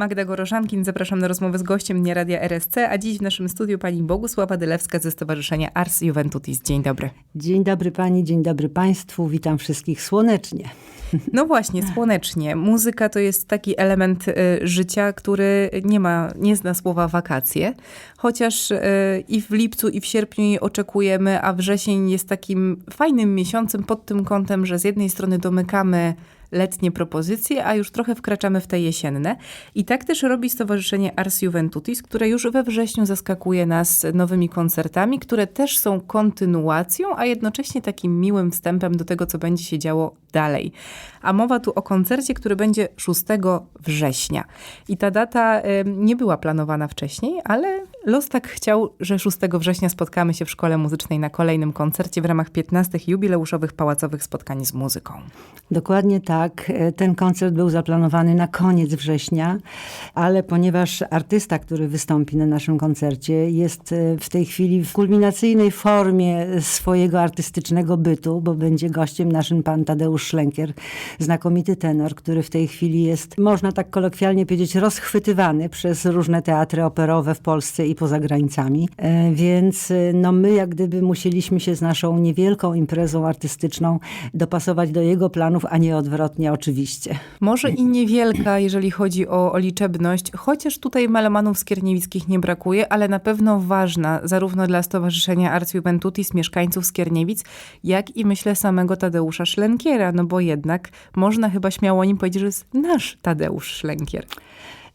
Magda Gorożankin, zapraszam na rozmowę z gościem Dnia Radia RSC, a dziś w naszym studiu pani Bogusława Dylewska ze Stowarzyszenia Ars Juventutis. Dzień dobry. Dzień dobry pani, dzień dobry państwu, witam wszystkich słonecznie. No właśnie, słonecznie. Muzyka to jest taki element y, życia, który nie ma, nie zna słowa wakacje. Chociaż y, i w lipcu, i w sierpniu je oczekujemy, a wrzesień jest takim fajnym miesiącem pod tym kątem, że z jednej strony domykamy letnie propozycje, a już trochę wkraczamy w te jesienne. I tak też robi Stowarzyszenie Ars Juventutis, które już we wrześniu zaskakuje nas nowymi koncertami, które też są kontynuacją, a jednocześnie takim miłym wstępem do tego, co będzie się działo dalej. A mowa tu o koncercie, który będzie 6 września. I ta data nie była planowana wcześniej, ale los tak chciał, że 6 września spotkamy się w Szkole Muzycznej na kolejnym koncercie w ramach 15 jubileuszowych pałacowych spotkań z muzyką. Dokładnie tak. Ten koncert był zaplanowany na koniec września, ale ponieważ artysta, który wystąpi na naszym koncercie, jest w tej chwili w kulminacyjnej formie swojego artystycznego bytu, bo będzie gościem naszym pan Tadeusz Szlenkier, znakomity tenor, który w tej chwili jest, można tak kolokwialnie powiedzieć, rozchwytywany przez różne teatry operowe w Polsce i poza granicami. E, Więc no my jak gdyby musieliśmy się z naszą niewielką imprezą artystyczną dopasować do jego planów, a nie odwrotnie oczywiście. Może i niewielka, jeżeli chodzi o, o liczebność, chociaż tutaj melomanów skierniewickich nie brakuje, ale na pewno ważna zarówno dla Stowarzyszenia Ars Juventutis, mieszkańców Skierniewic, jak i myślę samego Tadeusza Szlenkiera, no bo jednak można chyba śmiało o nim powiedzieć, że jest nasz Tadeusz Szlenkier.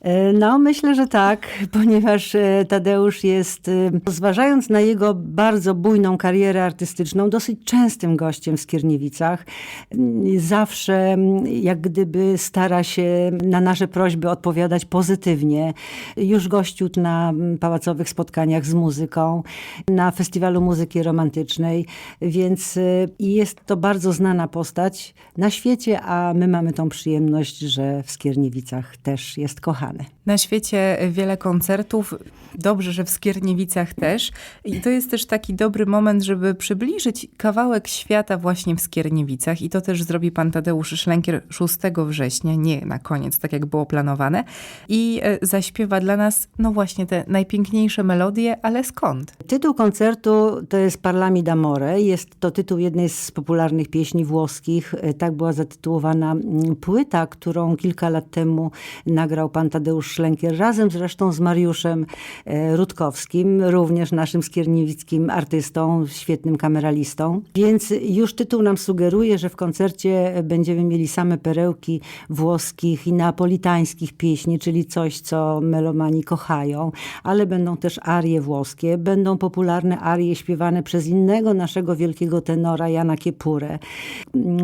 E, No, myślę, że tak, ponieważ e, Tadeusz jest, e, zważając na jego bardzo bujną karierę artystyczną, dosyć częstym gościem w Skierniewicach. Mm, Zawsze mm, jak gdyby stara się na nasze prośby odpowiadać pozytywnie. Już gościł na mm, pałacowych spotkaniach z muzyką, na Festiwalu Muzyki Romantycznej, więc jest to bardzo znana postać na świecie, a my mamy tą przyjemność, że w Skierniewicach też jest kochany. Na świecie wiele koncertów, dobrze, że w Skierniewicach też. I to jest też taki dobry moment, żeby przybliżyć kawałek świata właśnie w Skierniewicach. I to też zrobi pan Tadeusz Szlenkier 6 września, nie na koniec, tak jak było planowane. I e, zaśpiewa dla nas, no właśnie, te najpiękniejsze melodie, ale skąd? Tytuł koncertu to jest Parlami d'Amore. Jest to tytuł jednej z popularnych pieśni włoskich. E, Tak była zatytułowana mm, płyta, którą kilka lat temu nagrał pan Tadeusz Szlenkier, razem zresztą z Mariuszem e, Rutkowskim, również naszym skierniewickim artystą, świetnym kameralistą. Więc już tytuł nam sugeruje, że w koncercie będziemy mieli same perełki włoskich i neapolitańskich pieśni, czyli coś, co melomani kochają, ale będą też arie włoskie, będą popularne arie śpiewane przez innego naszego wielkiego tenora, Jana Kiepurę.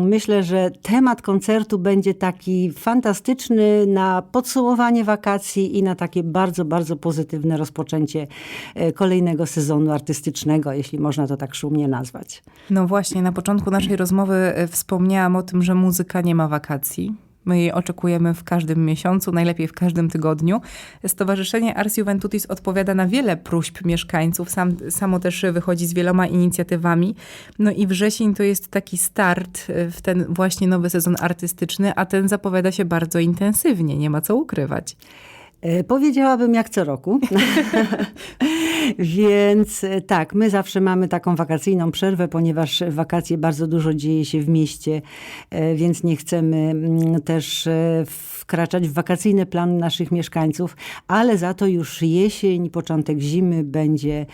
Myślę, że temat koncertu będzie taki fantastyczny na podsumowanie wakacji i na takie bardzo, bardzo pozytywne rozpoczęcie e, kolejnego sezonu artystycznego, jeśli można to tak szumnie nazwać. No właśnie, na początku naszej rozmowy e, wspomniałam o tym, że muzyka nie ma wakacji. My jej oczekujemy w każdym miesiącu, najlepiej w każdym tygodniu. Stowarzyszenie Ars Juventutis odpowiada na wiele próśb mieszkańców, Sam, samo też wychodzi z wieloma inicjatywami. No i wrzesień to jest taki start e, w ten właśnie nowy sezon artystyczny, a ten zapowiada się bardzo intensywnie, nie ma co ukrywać. E, Powiedziałabym jak co roku. Więc e, tak, my zawsze mamy taką wakacyjną przerwę, ponieważ wakacje bardzo dużo dzieje się w mieście, e, więc nie chcemy mm, też wkraczać w wakacyjny plan naszych mieszkańców, ale za to już jesień, początek zimy będzie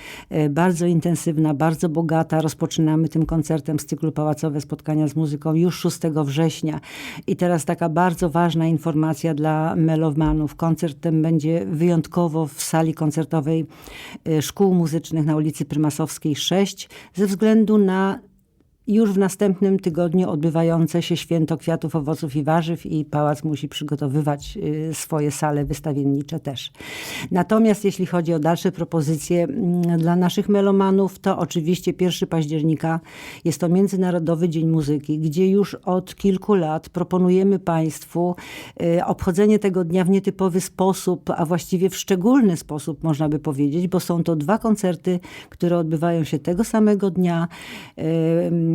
bardzo intensywna, bardzo bogata. Rozpoczynamy tym koncertem z cyklu Pałacowe Spotkania z Muzyką już 6 września. I teraz taka bardzo ważna informacja dla melomanów. Koncert ten będzie wyjątkowo w sali koncertowej e, Szkół Muzycznych na ulicy Prymasowskiej 6 ze względu na już w następnym tygodniu odbywające się święto kwiatów, owoców i warzyw i pałac musi przygotowywać y, swoje sale wystawiennicze też. Natomiast jeśli chodzi o dalsze propozycje mm, dla naszych melomanów, to oczywiście 1 października jest to Międzynarodowy Dzień Muzyki, gdzie już od kilku lat proponujemy Państwu y, obchodzenie tego dnia w nietypowy sposób, a właściwie w szczególny sposób można by powiedzieć, bo są to dwa koncerty, które odbywają się tego samego dnia.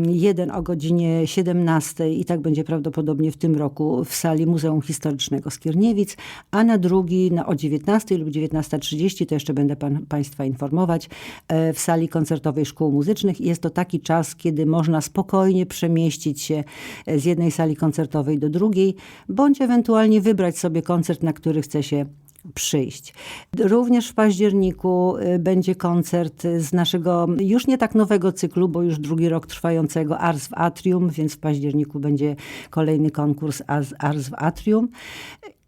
Jeden o godzinie 17 i tak będzie prawdopodobnie w tym roku w sali Muzeum Historycznego Skierniewic, a na drugi na, o 19 lub 19.30, to jeszcze będę pan, Państwa informować, e, w sali koncertowej Szkół Muzycznych. Jest to taki czas, kiedy można spokojnie przemieścić się e, z jednej sali koncertowej do drugiej, bądź ewentualnie wybrać sobie koncert, na który chce się przyjść. Również w październiku y, będzie koncert z naszego już nie tak nowego cyklu, bo już drugi rok trwającego Ars w Atrium, więc w październiku będzie kolejny konkurs Ars, Ars w Atrium.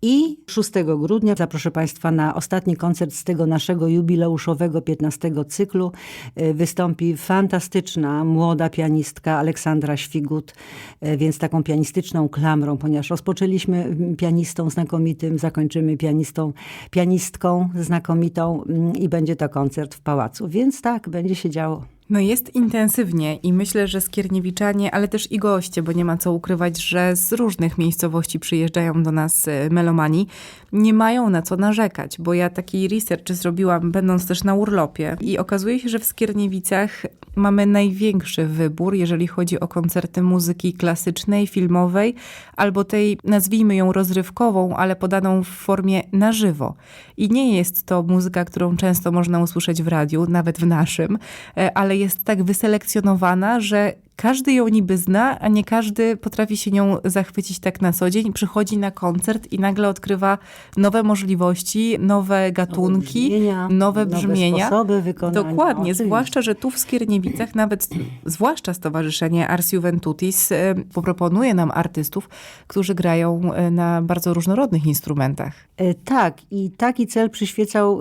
I 6 grudnia zaproszę Państwa na ostatni koncert z tego naszego jubileuszowego 15 cyklu. Y, Wystąpi fantastyczna młoda pianistka Aleksandra Świgut, y, więc taką pianistyczną klamrą, ponieważ rozpoczęliśmy pianistą znakomitym, zakończymy pianistą, pianistką znakomitą mm, i będzie to koncert w pałacu. Więc tak, będzie się działo. No jest intensywnie i myślę, że skierniewiczanie, ale też i goście, bo nie ma co ukrywać, że z różnych miejscowości przyjeżdżają do nas e, melomani, nie mają na co narzekać, bo ja taki research zrobiłam, będąc też na urlopie i okazuje się, że w Skierniewicach mamy największy wybór, jeżeli chodzi o koncerty muzyki klasycznej, filmowej, albo tej, nazwijmy ją rozrywkową, ale podaną w formie na żywo. I nie jest to muzyka, którą często można usłyszeć w radiu, nawet w naszym, e, ale jest tak wyselekcjonowana, że każdy ją niby zna, a nie każdy potrafi się nią zachwycić tak na co dzień. Przychodzi na koncert i nagle odkrywa nowe możliwości, nowe gatunki, brzmienia, nowe nowe brzmienia. sposoby wykonania. Dokładnie, Oczywiście. zwłaszcza, że tu w Skierniewicach nawet, zwłaszcza Stowarzyszenie Ars Juventutis e, poproponuje nam artystów, którzy grają e, na bardzo różnorodnych instrumentach. E, Tak, i taki cel przyświecał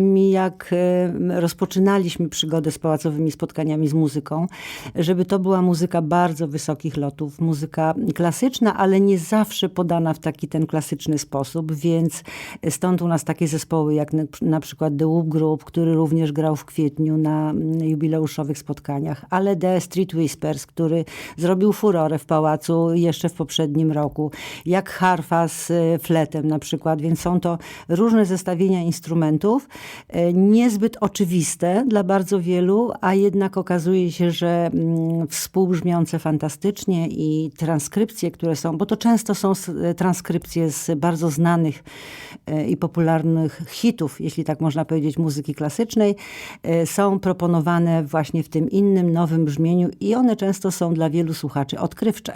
mi, jak rozpoczynaliśmy przygodę z pałacowymi spotkaniami z muzyką, żeby to była muzyka bardzo wysokich lotów, muzyka klasyczna, ale nie zawsze podana w taki ten klasyczny sposób, więc stąd u nas takie zespoły jak na, przykład The Whoop Group, który również grał w kwietniu na jubileuszowych spotkaniach, ale The Street Whispers, który zrobił furorę w pałacu jeszcze w poprzednim roku, jak harfa z e, fletem na przykład, więc są to różne zestawienia instrumentów, e, niezbyt oczywiste dla bardzo wielu, a jednak okazuje się, że mm, współbrzmiące fantastycznie i transkrypcje, które są, bo to często są e, transkrypcje z bardzo znanych e, i popularnych hitów, jeśli tak można powiedzieć, muzyki klasycznej, e, są proponowane właśnie w tym innym, nowym brzmieniu i one często są dla wielu słuchaczy odkrywcze.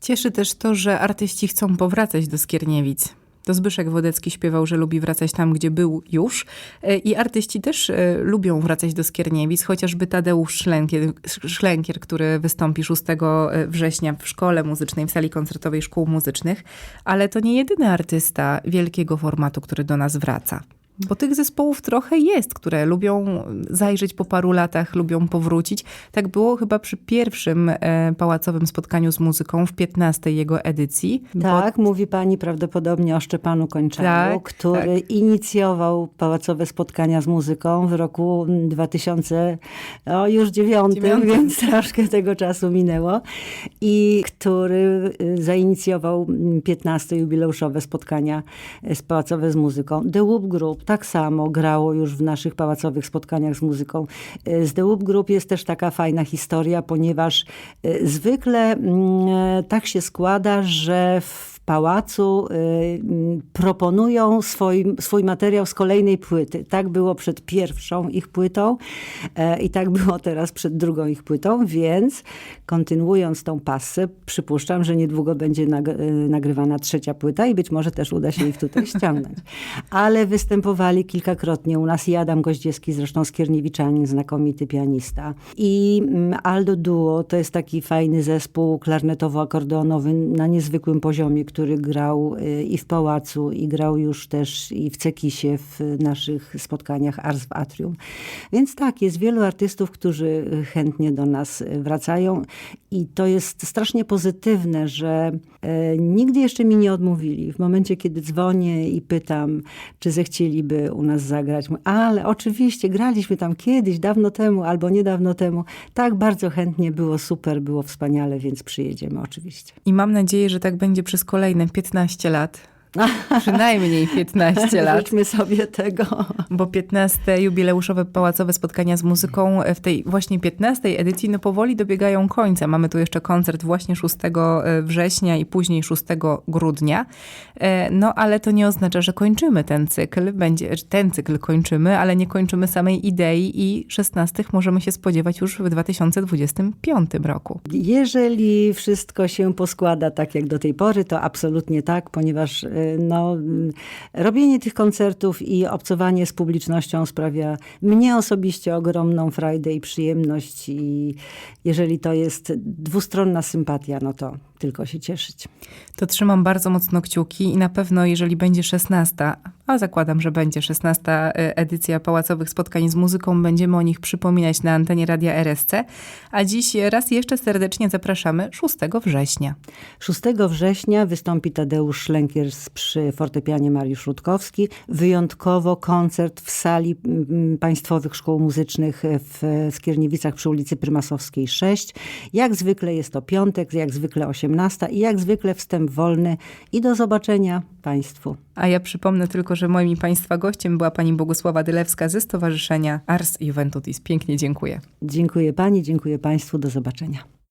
Cieszy też to, że artyści chcą powracać do Skierniewic. To Zbyszek Wodecki śpiewał, że lubi wracać tam, gdzie był już. E, I artyści też e, lubią wracać do Skierniewic, chociażby Tadeusz Szlenkier, Szlenkier, który wystąpi 6 września w szkole muzycznej, w sali koncertowej szkół muzycznych. Ale to nie jedyny artysta wielkiego formatu, który do nas wraca. Bo tych zespołów trochę jest, które lubią zajrzeć po paru latach, lubią powrócić. Tak było chyba przy pierwszym e, pałacowym spotkaniu z muzyką w 15 jego edycji. bo Tak, mówi pani prawdopodobnie o Szczepanu Kończalu, Tak, który inicjował pałacowe spotkania z muzyką w roku 2000, o już dziewiątym, więc troszkę tego czasu minęło i który y, zainicjował mm, 15 jubileuszowe spotkania y, z pałacowe z muzyką. The Whoop Group tak samo grało już w naszych pałacowych spotkaniach z muzyką. Y, Z The Whoop Group jest też taka fajna historia, ponieważ y, zwykle mm, tak się składa, że w pałacu y, proponują swój, swój materiał z kolejnej płyty. Tak było przed pierwszą ich płytą e, i tak było teraz przed drugą ich płytą, więc kontynuując tą passę, przypuszczam, że niedługo będzie y, nagrywana trzecia płyta i być może też uda się ich tutaj ściągnąć. Ale występowali kilkakrotnie u nas i Adam Goździewski, zresztą skierniewiczanin, znakomity pianista. I mm, Aldo Duo to jest taki fajny zespół klarnetowo-akordeonowy na niezwykłym poziomie, który grał y, i w Pałacu, i grał już też i w Cekisie w naszych spotkaniach Ars w Atrium. Więc tak, jest wielu artystów, którzy y, chętnie do nas y, wracają i to jest strasznie pozytywne, że e, nigdy jeszcze mi nie odmówili. W momencie, kiedy dzwonię i pytam, czy zechcieliby u nas zagrać, ale oczywiście, graliśmy tam kiedyś, dawno temu albo niedawno temu. Tak, bardzo chętnie, było super, było wspaniale, więc przyjedziemy oczywiście. I mam nadzieję, że tak będzie przez kolejne 15 lat. Przynajmniej 15 lat. Życzmy sobie tego. Bo 15 jubileuszowe pałacowe spotkania z muzyką w tej właśnie 15 edycji no powoli dobiegają końca. Mamy tu jeszcze koncert właśnie 6 września i później 6 grudnia. E, No ale to nie oznacza, że kończymy ten cykl. Będzie, ten cykl kończymy, ale nie kończymy samej idei i 16 możemy się spodziewać już w 2025 roku. Jeżeli wszystko się poskłada tak jak do tej pory, to absolutnie tak, ponieważ y, no, robienie tych koncertów i obcowanie z publicznością sprawia mnie osobiście ogromną frajdę i przyjemność i jeżeli to jest dwustronna sympatia, no to tylko się cieszyć. To trzymam bardzo mocno kciuki i na pewno, jeżeli będzie 16, a zakładam, że będzie 16 edycja pałacowych spotkań z muzyką, będziemy o nich przypominać na antenie Radia RSC. A dziś raz jeszcze serdecznie zapraszamy 6 września. 6 września wystąpi Tadeusz Szlenkiers przy fortepianie Mariusz Rutkowski. Wyjątkowo koncert w sali Państwowych Szkół Muzycznych w Skierniewicach przy ulicy Prymasowskiej 6. Jak zwykle jest to piątek, jak zwykle 18 i jak zwykle wstęp wolny. I do zobaczenia Państwu. A ja przypomnę tylko, że moim i Państwa gościem była pani Bogusława Dylewska ze Stowarzyszenia Ars Juventutis. Pięknie dziękuję. Dziękuję Pani, dziękuję Państwu. Do zobaczenia.